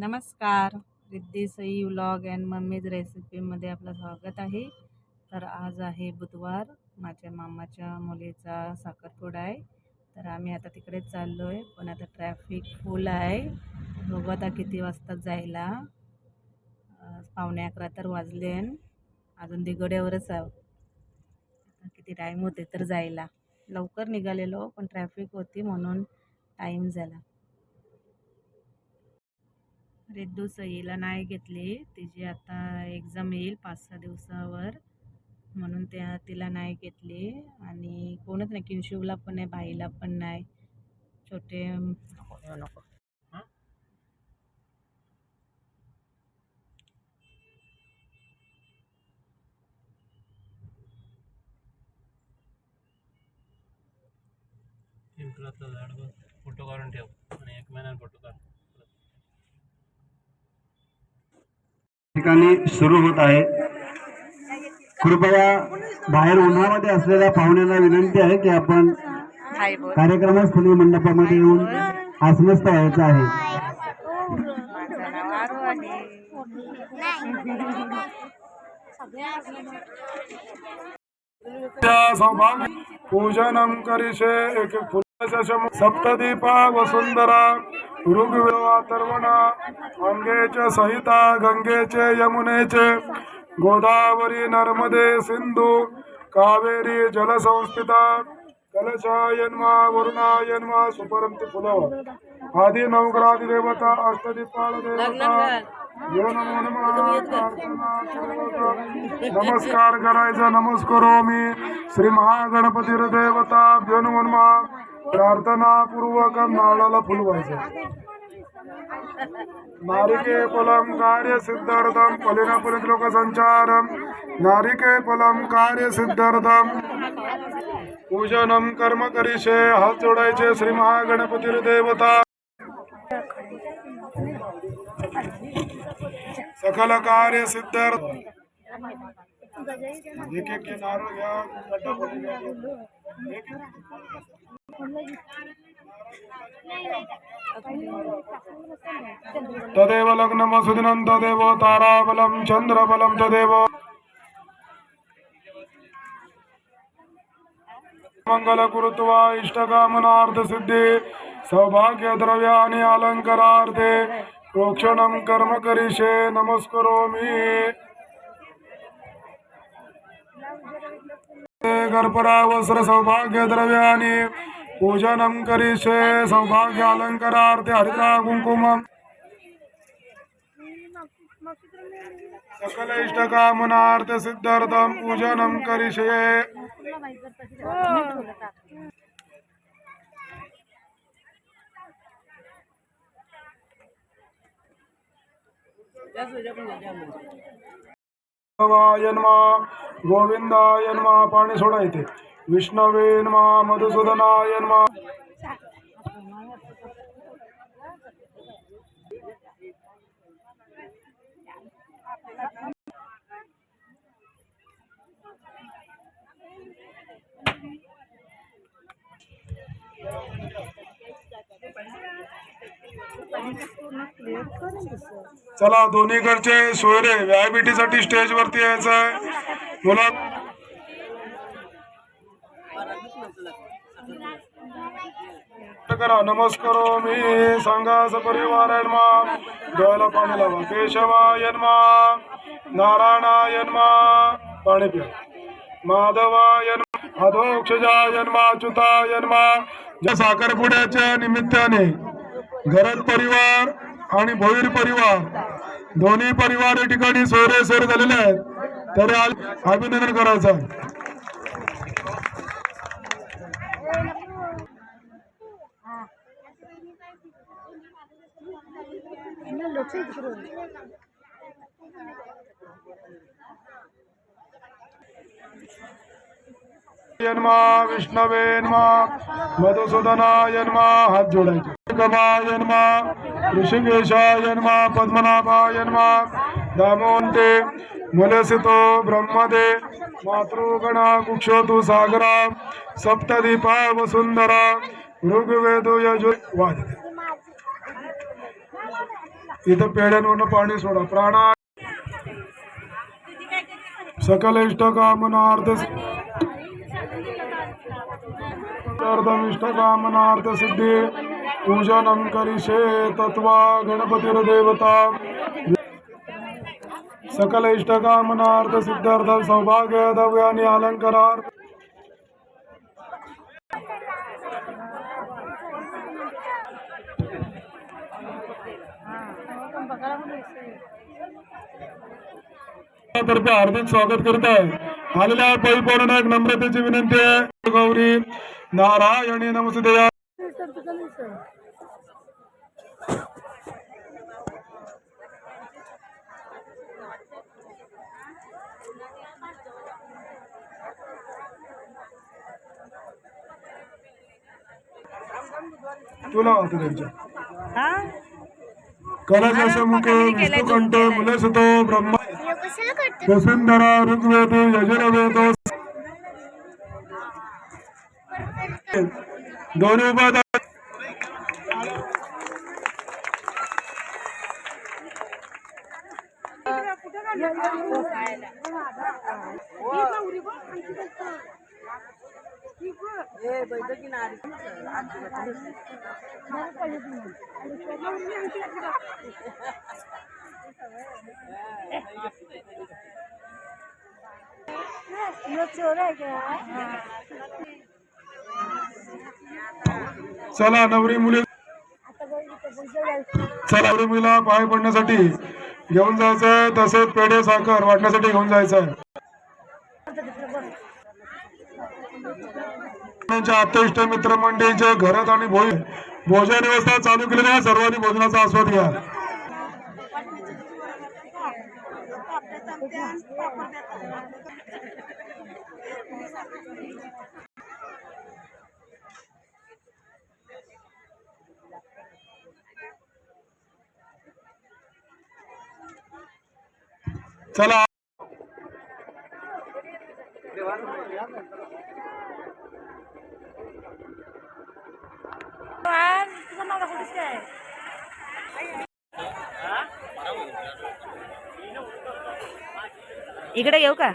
नमस्कार. Riddhi Sai vlog and mummy's रेसिपीमध्ये आपलं स्वागत आहे. तर आज आहे बुधवार. माझ्या मामाच्या मुलीचा साखरपुडा आहे. तर आम्ही आता तिकडेच चाललो आहे पण आता ट्रॅफिक फुल आहे. बघू आता किती वाजता जायला. पावणे अकरा तर वाजले अजून दिगोड्यावरच आहोत किती टाईम होते तर जायला. लवकर निघालेलो पण ट्रॅफिक होती म्हणून टाईम झाला. रिद्धू सईला नाही घेतली. तिची आता एक्झाम येईल पाच सहा दिवसावर. म्हणून त्या तिला नाही घेतली. आणि कोणच नाही किंशूला पण नाही बाईला पण नाही. छोटे नको येऊ नको. झाड फोटो काढून ठेव आणि एक महिन्यात फोटो काढ. ठिकाणी सुरू होत आहे. कृपया बाहेर उन्हामध्ये असलेल्या पाहुण्यांना विनंती आहे की आपण हाय कार्यक्रमस्थळी मंडपामध्ये येऊन आसनस्थ व्हायचं आहे. माझं नाव आरू सौभाग्य एक फुलाच्या सप्तदीपा वसुंधरा। ऋग्वेवातर्वणा अंगेच सहिता गंगेचे यमुनेचे गोदावरी नर्मदे सिंधू कावेरी जलसंस्थिता कलशायन्मा वरुणायन्मा सुपरंती फुलव आदी नवग्रादी देवता अष्टदीपाळ देवता देव नमो नमः नमस्कार करायचा नमस्कारो मी. श्री महागणपती देवता नमः. प्रार्थनापूर्वक नाळाला फुलवायचं नारिके फलम कार्य सिद्धार्थम फलिना फलित लोक संचारम. नारिके फलम कार्य सिद्धार्थम. पूजनम कर्म करीशे हात जोडायचे श्री महागणपती देवता. सकल कार्य सिद्धार्थ. एक एक नारळ घ्या तदेव लग्नम सुदिनं तदेव ताराबलं चंद्रबलं तदेव। मंगल कुरुत्वा इष्टकामनार्थ सिद्धी सौभाग्य द्रव्यानि अलंकारार्थे प्रोक्षणं कर्म करिषे नमस्करोमि। गर्भरा वस्त्र सौभाग्य पूजनं करिष्ये सौभाग्य अलंकारार्थे हरिद्रा कुंकुमम् सकल इष्टकामनार्थ सिद्धार्थं पूजनं करिष्ये विष्णवायन्मा गोविंदायन्मा पाणी सोडा इथे विष्णवेन्मा मधुसूदनायन्मा चला दोन्हीकडचे सोयरे व्यायाबिटी साठी स्टेज वरती यायचं आहे मुला करा. नमस्कार. मी संघास परिवार यन्मा डोळ्याला पाणी लावा. केशवा यन्मा नारायणा यन्मा पाणी प्या. माधवा यन्मा अधोक्षजा यन्मा अच्युता यन्मा ज्या साखरपुड्याच्या निमित्ताने घरत परिवार आणि भोईर परिवार दोन्ही परिवार या ठिकाणी सोयरे झालेले आहेत. तर आज अभिनंदन करायचं आहे यन्मा विष्णवेन्मा मधुसूदनाय नमा हात जोडायचे. गमा नमा ऋषिकेशाय नमा पद्मनाभाय नमा दामोंते मुलसितो ब्रह्मदे मातृगणा कुक्षोतु सागरा सप्तदीपा वसुंधरा ऋग्वेदो यजु इथं पेड्यांवरनं पाणी सोडा. प्राणा सकल इष्ट कामनार्थ इष्ट कामनार्थ सिद्धी पूजनम करिषे तत्वा गणपतिर्देवता। सकल इष्ट कामनार्थ सिद्धार्थ सौभाग्य दव्यानी अलंकारार्थ तर्फे हार्दिक स्वागत करत आहे. आलेल्या परिपूर्ण एक नम्रतेची विनंती आहे. गौरी नारायणी नमस्ते तुला वाहतो त्यांच्या. कलश मुखे विष्णुकंठ मुलसुतो ब्रह्मा वसुंधरा ऋग्वेद यजुर्वेद उपाय चला नवरी मुली. चला नवरी मुलीला पाय पडण्यासाठी घेऊन जायचंय तसेच पेढे साखर वाटण्यासाठी घेऊन जायचंय. त्यांच्या मित्र मंडळींच्या घरात आणि भोज भोजन व्यवस्था चालू केलेली आहे. सर्वांनी भोजनाचा आस्वाद घ्या. चला. इकडे येऊ का?